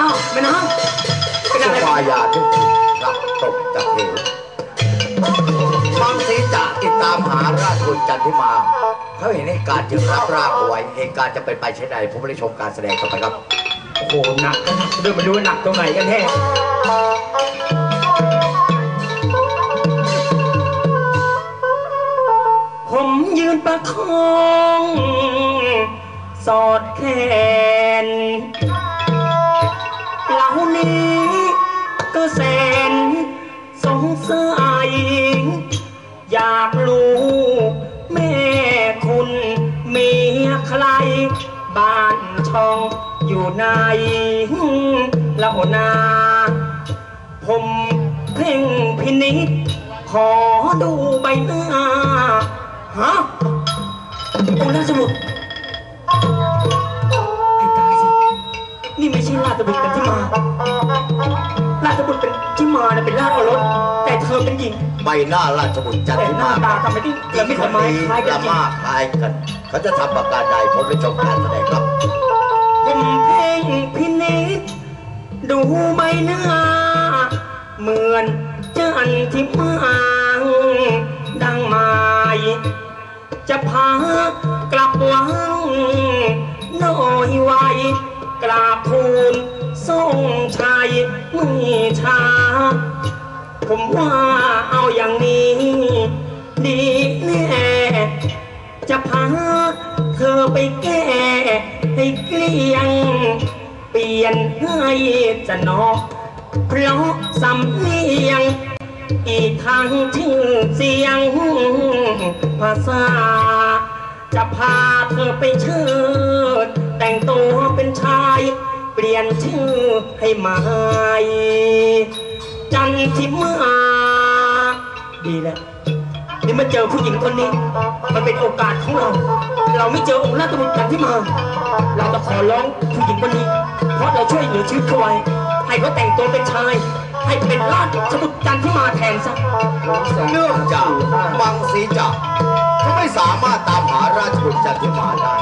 อ้าวแม่น้ำเป็นสุอะไรภายาที่ถูกผลักตกจากเหวบางสีจะติดตามหาราชบุตรจันทิมา เขาเห็นเหตุการณ์จึงรับร่างเอาไว้เหตุการณ์จะเป็นไปเช่นใดผมไม่ได้ชมการแสดงต่อไปครับ โอ้โหหนักนะเดินมาดูว่าหนักตรงไหนกันแน่ผมยืนประคอง สอดแขนเหล่า นี้ ก็แสนสงสัยอยากรู้ แม่คุณเมียใคร บ้านช่องอยู่ไหนเล่านา ผมเพ่งพินิษขอดูใบหน้าฮะองค์ราชบุตร นี่ไม่ใช่ราชบุตรเป็นที่มา ราชบุตรเป็นที่มานะเป็นราชโอรสแต่เธอเป็นหญิง ใบหน้าราชบุตรจันแต่ทิหน้ามาตาทำไมที่หญิเรางไม่คนทำไมนี้คล้ายกันละจริง มากคล้ายกัน เขาจะทำประการใดผมได้ชมการแสดงครับ ผมเพ่งพินิษดูใบหน้า เหมือนจันทิมาดังไม้จะพากลับวังน้อยไว้ กราบทูลทรงชัยไม่ช้า ผมว่าเอาอย่างนี้ ดีแน่จะพาเธอไปแก้ให้เกลี้ยง เปลี่ยนให้จะนอกเพราะสำเนียง อีกทางชื่อเสียง ภาษา จะพาเธอไปเชิดแต่ งตัวเป็นชาย เปลี่ยนชื่อให้ใหม่จันทิมาดีแล้วนี่มาเจอผู้หญิงคนนี้ มันเป็นโอกาสของเรา เราไม่เจอองค์ราชบุตรจันที่มา เราจะขอร้องผู้หญิงคนนี้ เพราะเราช่วยเหลือชีวิตเขาไว้ ให้เขาแต่งตัวเป็นชาย ให้เป็นราชบุตรจันที่มาแทนซะเนื่องจากบางสีจะเขาไม่สามารถตามหาราชบุตรจันทิมาได้